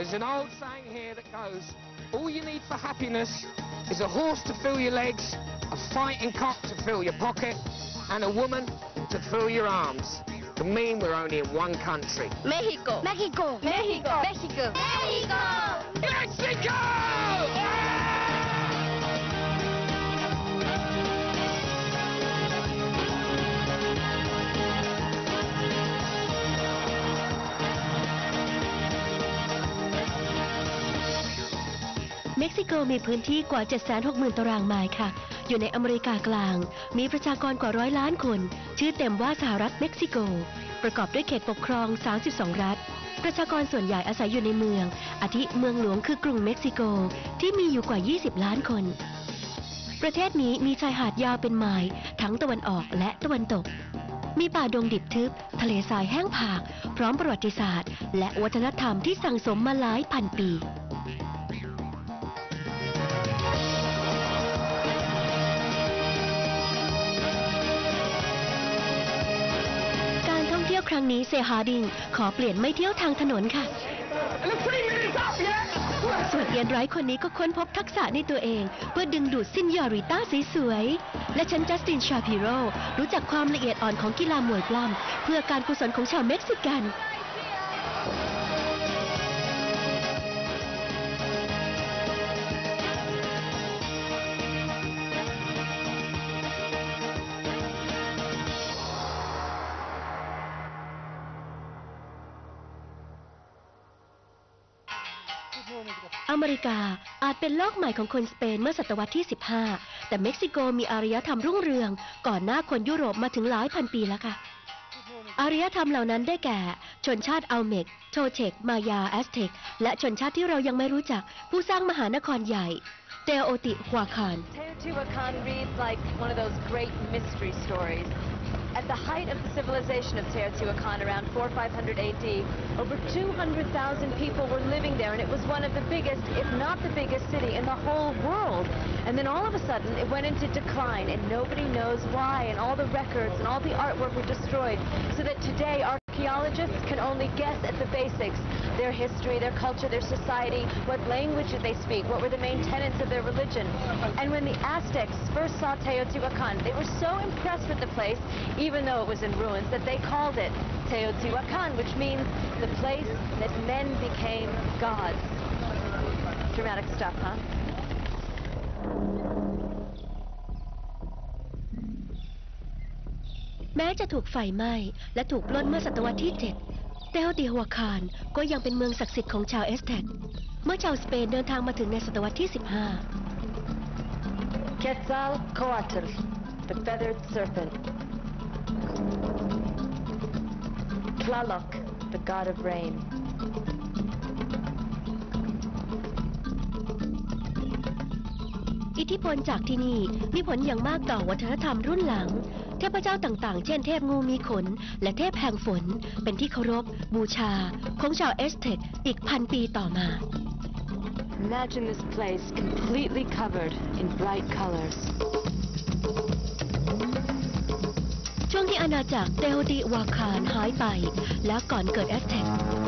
There's an old saying here that goes, all you need for happiness is a horse to fill your legs, a fighting cock to fill your pocket, and a woman to fill your arms. To mean we're only in one country. Mexico. Mexico. Mexico. Mexico. Mexico. เม็กซิโกมีพื้นที่กว่า 760,000 ตารางไมล์ค่ะ อยู่ในอเมริกากลาง มีประชากรกว่าร้อยล้านคน ชื่อเต็มว่าสหรัฐเม็กซิโก ประกอบด้วยเขตปกครอง 32 รัฐ ประชากรส่วนใหญ่อาศัยอยู่ในเมืองอาทิเมืองหลวงคือกรุงเม็กซิโกที่มีอยู่กว่า 20 ล้านคน ประเทศนี้มีชายหาดยาวเป็นไมล์ทั้งตะวันออกและตะวันตก มีป่าดงดิบทึบ ทะเลทรายแห้งผาก พร้อมประวัติศาสตร์และวัฒนธรรมที่สั่งสมมาหลายพันปีครั้งนี้เซฮาดิงขอเปลี่ยนไม่เที่ยวทางถนนค่ะ ส่วนเอียนไร้คนนี้ก็ค้นพบทักษะในตัวเอง เพื่อดึงดูดซินยอริต้าสีสวย และฉันจัสตินชาพิโร รู้จักความละเอียดอ่อนของกีฬามวยปล้ำเพื่อการกุศลของชาวเม็กซิกันเมริกาอาจเป็นโลกใหม่ของคนสเปนเมื่อศตวรรษที่ 15 แต่เม็กซิโกมีอารยธรรมรุ่งเรืองก่อนหน้าคนยุโรปมาถึงหลายพันปีแล้วค่ะ อารยธรรมเหล่านั้นได้แก่ ชนชาติอัลเมกโชเชกมายา แอสเท็กและชนชาติที่เรายังไม่รู้จัก ผู้สร้างมหานครใหญ่ เตโอติฮวาคาน At the height of the civilization of Teotihuacan around 4500 AD, over 200,000 people were living there, and it was one of the biggest, if not the biggest city in the whole world. And then all of a sudden, it went into decline, and nobody knows why, and all the records and all the artwork were destroyed, so that today our archaeologists can only guess at the basics, their history, their culture, their society, what language did they speak, what were the main tenets of their religion. And when the Aztecs first saw Teotihuacan, they were so impressed with the place, even though it was in ruins, that they called it Teotihuacan, which means the place that men became gods. Dramatic stuff, huh? แม้จะถูกไฟไหม้และถูกปล้นเมื่อศตวรรษที่ 7เตลติฮัวคารก็ยังเป็นเมืองศักดิ์สิทธิ์ของชาวเอสแทกเมื่อชาวสเปนเดินทางมาถึงในศตวรรษที่ 15 Quetzalcoatl the feathered serpent Tlaloc the god of rain อิทธิพลจากที่นี่มีผลอย่างมากต่อวัฒนธรรมรุ่นหลังเทพเจ้าต่างๆ เช่นเทพงูมีขน และเทพแห่งฝน เป็นที่เคารพบูชา ของชาวเอสเทกอีกพันปีต่อมา Imagine this place completely covered in bright colors. ช่วงที่อาณาจักรเตโอติวาคารหายไป และก่อนเกิดแอสเท็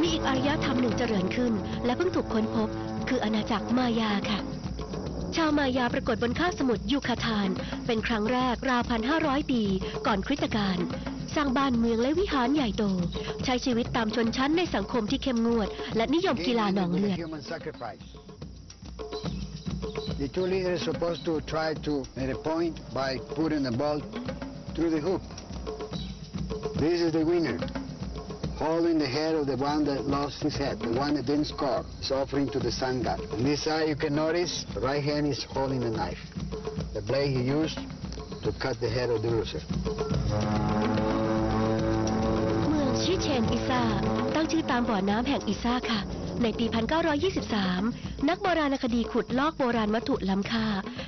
มีอีกอารยธรรมหนึ่งเจริญขึ้น และเพิ่งถูกค้นพบ คืออาณาจักรมายาค่ะชาวมายาปรากฏบนคาบสมุทรยูคาทาน เป็นครั้งแรกราวพันห้าร้อยปีก่อนคริสตกาลสร้างบ้านเมืองและวิหารใหญ่โต ใช้ชีวิตตามชนชั้นในสังคมที่เข้มงวด และนิยมกีฬาหนองเลือด The two leaders supposed to try to make a point by putting the ball through the hoop. This is the winner. holding the head of the one that lost his head, the one that didn't score. i s offering to the sun god. On this side, you can notice, the right hand is holding the knife, the blade he used to cut the head of the rooster. ชื่อเชนอิซาตั้งชื่อตามบ่อน้ำแห่งอิซาค่ะ ในปี 1923 นักโบราณคดีขุดลอกโบราณวัตถุล้ำค่า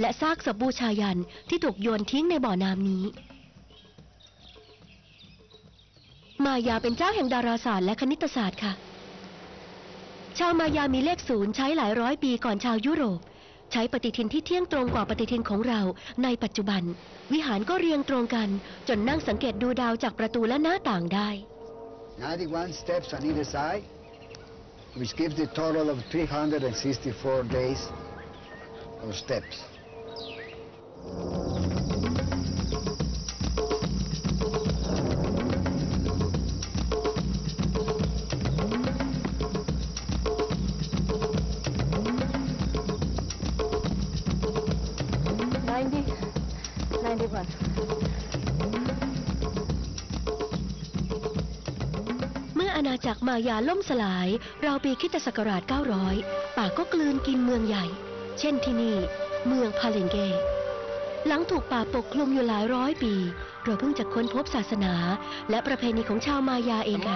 และซากศพบูชายันที่ถูกโยนทิ้งในบ่อน้ำนี้มายาเป็นเจ้าแห่งดาราศาสตร์และคณิตศาสตร์ค่ะ ชาวมายามีเลขศูนย์ใช้หลายร้อยปีก่อนชาวยุโรป ใช้ปฏิทินที่เที่ยงตรงกว่าปฏิทินของเราในปัจจุบัน วิหารก็เรียงตรงกัน จนนั่งสังเกตดูดาวจากประตูและหน้าต่างได้91 steps on either side which gives the total of 364 days of steps. มายาล่มสลายเราปีคิตศักราช900 ป่าก็กลืนกินเมืองใหญ่ เช่นที่นี่เมืองพาเลนเกหลังถูกป่าปกคลุมอยู่หลายร้อยปีเราเพิ่งจะค้นพบศาสนา และประเพณีของชาวมายาเองค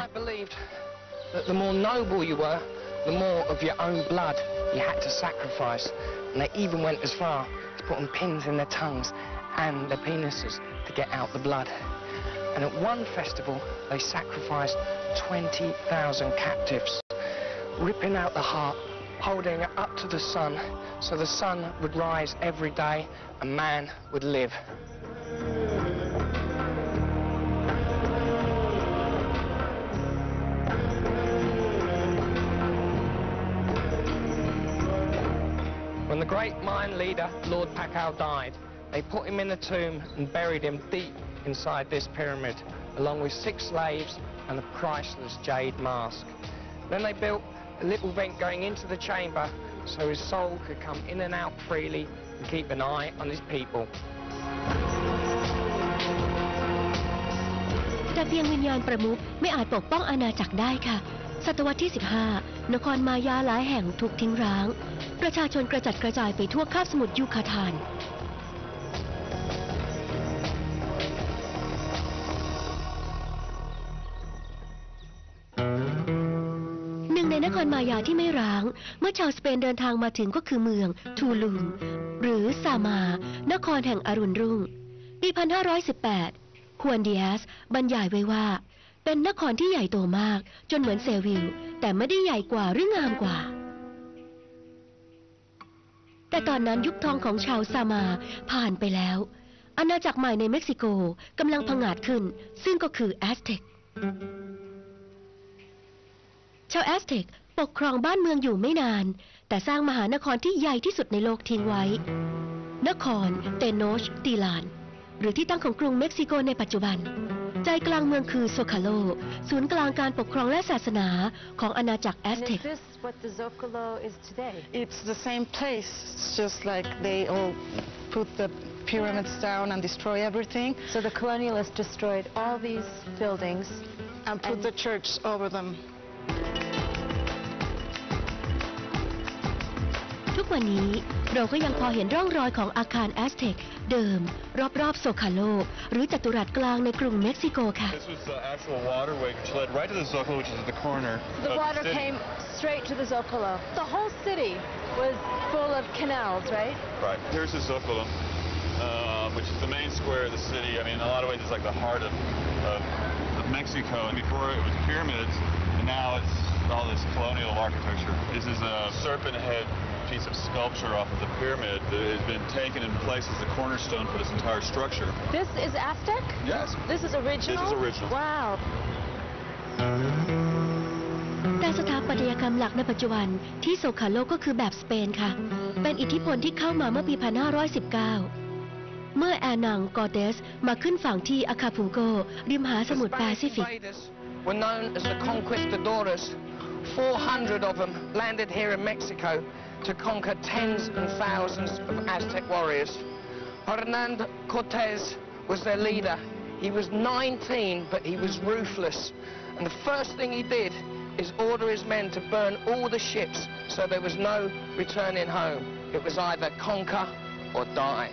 ่ะ t and at one festival they sacrificed 20,000 captives, ripping out the heart, holding it up to the sun, so the sun would rise every day and man would live. When the great Mayan leader, Lord Pacquiao, died, they put him in a tomb and buried him deep inside this pyramid, along with six slaves and a priceless jade mask. Then they built a little vent going into the chamber so his soul could come in and out freely and keep an eye on his people. แต่เพียงวิญญาณประมุขไม่อาจปกป้องอาณาจักรได้ค่ะ ศตวรรษที่15นครมายาหลายแห่งถูกทิ้งร้างประชาชนกระจัดกระจายไปทั่วคาบสมุทรยูคาทานครมายาที่ไม่ร้าง เมื่อชาวสเปนเดินทางมาถึงก็คือเมืองทูลูมหรือซามา นครแห่งอรุณรุ่งปี1518ควนเดียสบรรยายไว้ว่า เป็นนครที่ใหญ่โตมากจนเหมือนเซวิล แต่ไม่ได้ใหญ่กว่า หรืองามกว่า แต่ตอนนั้นยุคทองของชาวซามาผ่านไปแล้ว อาณาจักรใหม่ในเม็กซิโกกำลังพังอาจขึ้น ซึ่งก็คือแอสเท็ก ชาวแอสเท็กปกครองบ้านเมืองอยู่ไม่นานแต่สร้างมหานครที่ใหญ่ที่สุดในโลกทิ้งไว้ นครเตโนชติลานหรือที่ตั้งของกรุงเม็กซิโกในปัจจุบัน ใจกลางเมืองคือโซคาโล ศูนย์กลางการปกครองและศาสนาของอาณาจักรแอสเท็กพีระมิดส์ลงและทำลายทุกสิ่งสร้างและทิ้งพระเจ้าบนพวกมันกวันนี้เราก็ยังพอเห็นร่องรอยของอาคารแอสเท็กเดิม This was the actual waterway which led right to the Zocalo, which is at the corner. The water came straight to the Zocalo. The whole city was full of canals, right? Right. Here's the Zocalo, uh, which is the main square of the city. I mean, in a lot of ways, it's like the heart of, of, of Mexico. And before it was pyramids, and now it's all this colonial architecture. This is a serpent head piece of sculpture off of the pyramid that has been taken i n p l a c e as the cornerstone for this entire structure. This is Aztec? Yes. This is original? This is original. Wow. แต่สถาปัตยกรรมหลักในปัจจุบันที่โซคาโลก็คือแบบสเปนค่ะ เป็นอิทธิพลที่เข้ามาเมื่อปี1519 เมื่อแอนัง กอเดสมาขึ้นฝั่งที่อาคาพุงโกริมหาสมุทรแปซิฟิก400 of them landed here in Mexico to conquer tens and thousands of Aztec warriors. Hernan Cortez was their leader. He was 19, but he was ruthless. And the first thing he did is order his men to burn all the ships so there was no returning home. It was either conquer or die.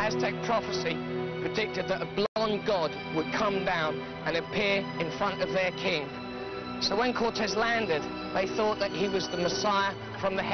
Aztec prophecy predicted that a blood God would come down and appear in front of their king. So when Cortes landed, they thought that he was the Messiah from the heavens.